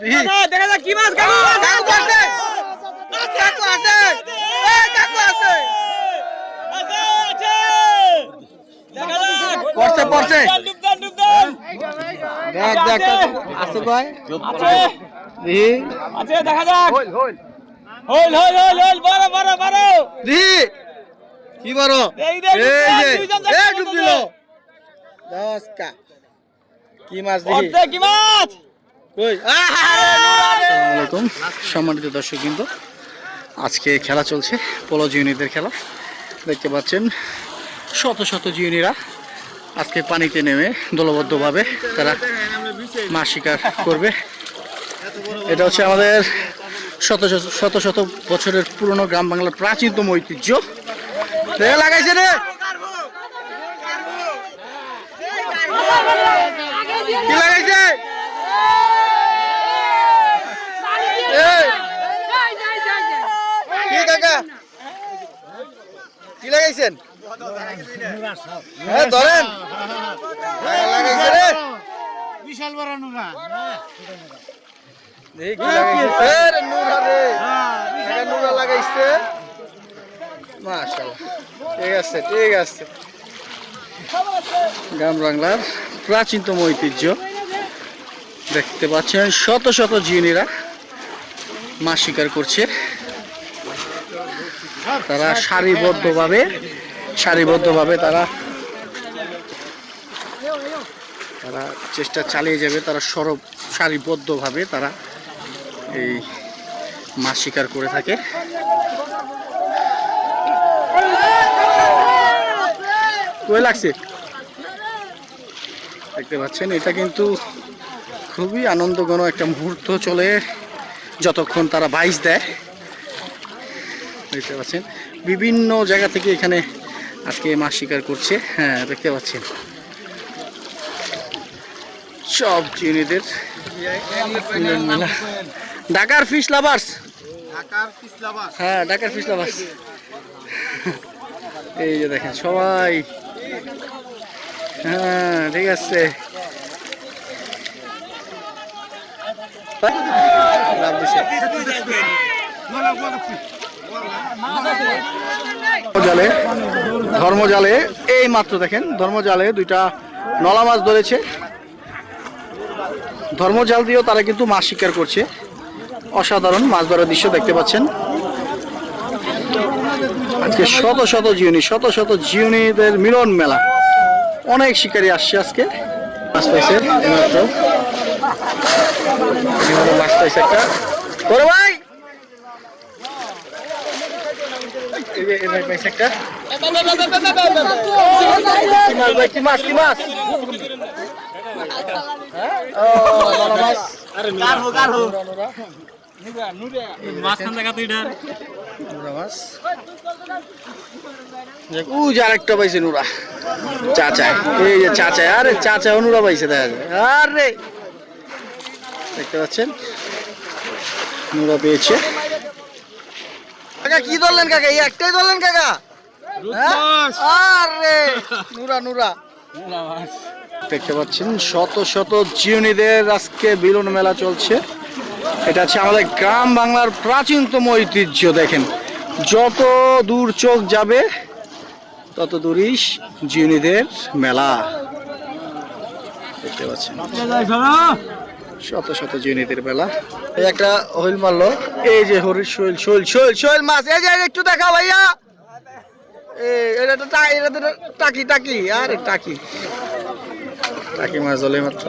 দেখি দেখা যাক কি মাছ কাকু কাকু আছে কাকু আছে। এই কাকু আছে। পড়ছে পড়ছে দেখ দেখ আছে। কয়? আছে। দেখি আছে দেখা যাক। হইল হইল। হইল হইল বড় বড় বড়। দেখি কি বড়? এই দে, যে এই ডুব দিল। দশ কা। কি মাছ পড়ছে কি মাছ? কই? আসসালামাইকুম সম্মানিত দর্শক কিন্তু আজকে খেলা চলছে, পোলো জিউনিদের খেলা। দেখতে পাচ্ছেন, শত শত জিউনিরা আজকে পানিতে নেমে দলবদ্ধভাবে তারা মাছ শিকার করবে। এটা হচ্ছে আমাদের শত শত শত বছরের পুরনো গ্রাম বাংলার প্রাচীনতম ঐতিহ্য। লাগাইছে রে! লাগাইছে এই, কি কাকা কি লাগাইছেন? হ্যাঁ ধরেন। হ্যাঁ, রে। বিশাল বড় নুরা লাগাইছে। আছে ঠিক আছে। গ্রাম বাংলার প্রাচীনতম ঐতিহ্য। দেখতে পাচ্ছেন শত শত জিনিরা মাছ শিকার করছে। তারা সারিবদ্ধভাবে সারিবদ্ধভাবে তারা তারা চেষ্টা চালিয়ে যাবে, তারা সরব, সারিবদ্ধভাবে তারা এই মাছ শিকার করে থাকে। কই লাগছে? দেখতে পাচ্ছেন, এটা কিন্তু খুবই আনন্দঘন একটা মুহূর্ত চলে, যতক্ষণ তারা বাইশ দেয়। দেখতে পাচ্ছেন। বিভিন্ন জায়গা থেকে এখানে আজকে মাছ শিকার করছে। হ্যাঁ দেখতে পাচ্ছেন। সব চিনিদের মেলা। ঢাকার ফিশ লাভার্স হ্যাঁ ঢাকার ফিশ লাভার্স এই যে দেখেন সবাই। হ্যাঁ ঠিক আছে। লাভ দিছে। ধর্মজালে ধর্মজালে, এই মাত্র দেখেন, ধর্মজালে দুইটা নলা মাছ ধরেছে। ধর্মজাল দিয়েও তারা কিন্তু মাছ শিকার করছে। অসাধারণ মাছ ধরার দৃশ্য দেখতে পাচ্ছেন। আজকে শত শত জিউনি, শত শত জিউনিদের মিলন মেলা। অনেক শিকারী আসছে আজকে। মাছ পাইছে মাছ পাইছে একটা ভাই এই যে ভাই পাইছে একটা কি মাছ ভাই কি মাছ কি মাছ? ও, নলা মাছ কারও কারও মাছখান দেখা তুই ডার নুরা মাছ দেখ, উ যে আরেকটা পাইছে নুরা। চাচায় এই যে চাচায় আরে চাচায় নুরা পাইছে দেখা যায়। আরে! দেখতে পাচ্ছেন? নুরা পেয়েছে। কাকা কি ধরলেন কাকা? এই একটাই ধরলেন কাকা? হ্যাঁ? আরে নুরা নুরা। দেখতে পাচ্ছেন শত শত জিওনিদের আজকে বিলন মেলা চলছে। এটা হচ্ছে আমাদের গ্রাম বাংলার প্রাচীনতম ঐতিহ্য দেখেন। যত দূর চোখ যাবে তত দূরই জিওনিদের মেলা। দেখতে পাচ্ছেন। শত শত জিওনিদের মেলা এই একটা হইল মারলো। এই যে হরির শৈল শৈল শৈল শৈল মাছ। এই যে একটু দেখা ভাইয়া। এই এটা তো এটা তো টাকি টাকি। আরে টাকি। টাকি মাছ ধরলে মাত্র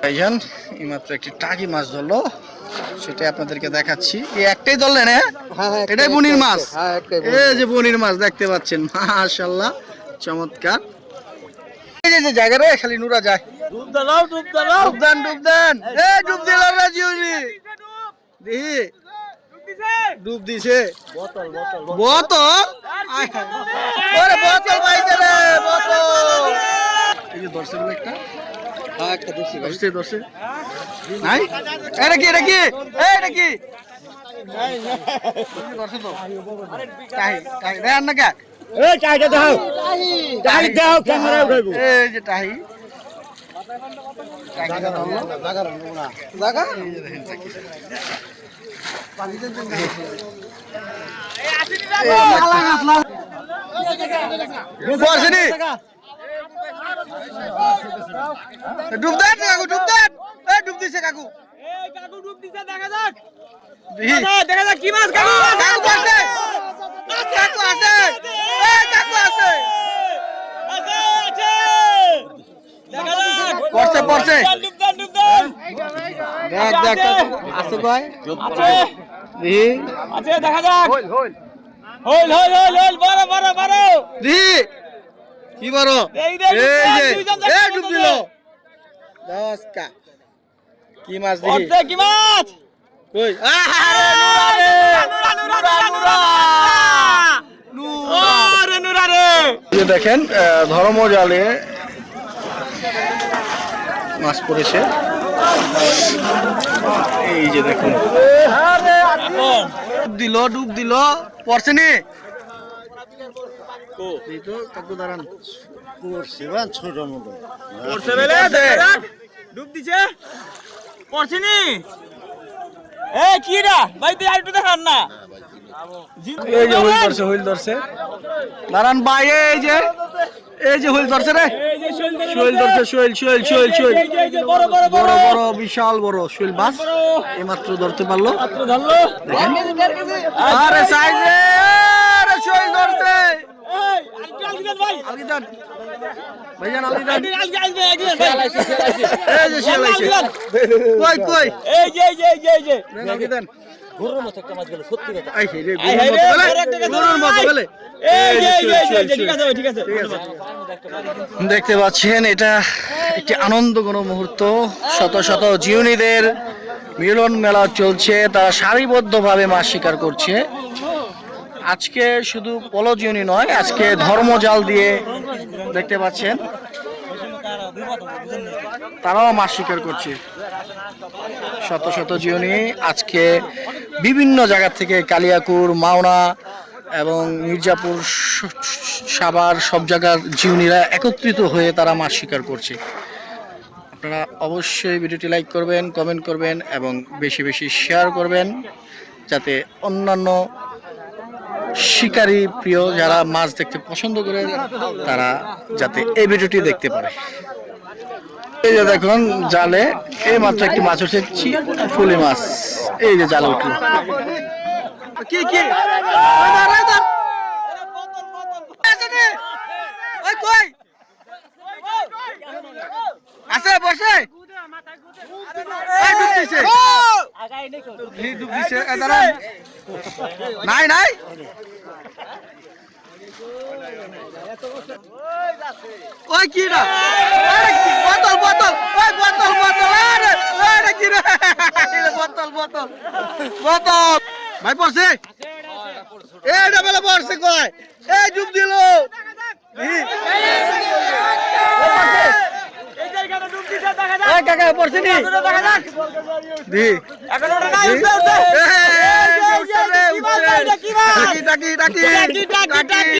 ভাইজান এইমাত্র একটি টাকি মাছ ধরলো। সেটা আপনাদেরকে দেখাচ্ছি। এই একটাই ধরলেন হ্যাঁ? এটাই বনির মাছ? হ্যাঁ এই যে বনির মাছ দেখতে পাচ্ছেন। মাশাল্লাহ চমৎকার। এই যে যে জায়গা রে খালি নুরা যায়। ডুব দাও ডুব দাও ডুব দেন ডুব দেন। এ ডুব দিল রে জিউনি দেখি ডুব দিছে। বোতল বোতল বোতল। আয়। ওরে বোতল পাইছে রে বোতল। এই যে দর্শক একটা। হ্যাঁ একটা দেশি ভাই ধরছে ধরছে নাই? এটা কি এটা কি এটা কি টাহি টাহি দেন না কে? এই টাইটা দাও টাই দাও ক্যামেরা উঠাইবো। এই যে টাহি ডুব কাকু ডুব দেন ডুব দিছে কাকু দেখা যাক দেখা যাক কি মাছ কাকু কাকু আছে কাকু আছে আছে দেখা যাক পড়ছে, পড়ছে। ডুব দেন ডুব দেন দেখ দেখ কাকু আছে কয়? আছে। দিহি। আছে দেখা যাক। হইল হইল। হইল হইল বড় বড় বড়। দিহি। কি বড়? এই দেখ, এই যে দুইজন এ যাচ্ছে ডুব দিল। দশকা। কি মাছ দিহি? পড়ছে কি মাছ? কই? আরে নুরা নুরা নুরা নুরা নুরা রে দেখেন আহ, ধর্মজালে মাছ পড়েছে। এই যে দেখুন। ডুব দিল ডুব দিল পড়ছে নি? ডুব দিছে? পড়ছে নি? এ কি রা ভাই তুই আর দেখান না। এই যে হুইল ধরছে হুইল ধরছে। দাঁড়ান ভাই এই যে। এই যে হুইল ধরছে রে। শৈল ধরে শৈল ধরছে শৈল শৈল। শৈল শৈল বড় বড় বড়। বড় বড় বিশাল বড় শৈল মাছ এইমাত্র ধরতে পারল। আরে সাইজে আরে শৈল ধরছে। এই যে গরুর মতো একটা মাছ গেল সত্যি কথা। গরুর মতো। দেখতে পাচ্ছেন এটা একটি আনন্দঘন মুহূর্ত। শত শত জিউনিদের মিলন মেলা চলছে তারা সারিবদ্ধভাবে মাছ শিকার করছে। আজকে শুধু পলজিউনি নয় আজকে ধর্মজাল দিয়ে দেখতে পাচ্ছেন তারাও মাছ শিকার করছে। শত শত জিওনি আজকে বিভিন্ন জায়গা থেকে কালিয়াকুর, মাওনা এবং মির্জাপুর স- সাভার, সব জায়গার জিওনিরা একত্রিত হয়ে তারা মাছ শিকার করছে। আপনারা অবশ্যই ভিডিওটি লাইক করবেন, কমেন্ট করবেন এবং বেশি বেশি শেয়ার করবেন যাতে অন্যান্য শিকারী প্রিয় যারা মাছ দেখতে পছন্দ করে, তারা যাতে এই ভিডিওটি দেখতে পারে। এই যে দেখুন জালে এই মাত্র একটি মাছ উঠছে ফুলি মাছ। এই যে জালে উঠল। কি কি? আছে বসে। নাই নাই? ওই কি না আরে কি বোতল বোতল ওই বোতল বোতল আরে আরে কি রে এই বোতল বোতল বোতল ভাই পড়ছে এই ডাবলে পড়ছে কয় এই ডুব দিল এই এই যে এখানে ডুব দিছে দেখা যাক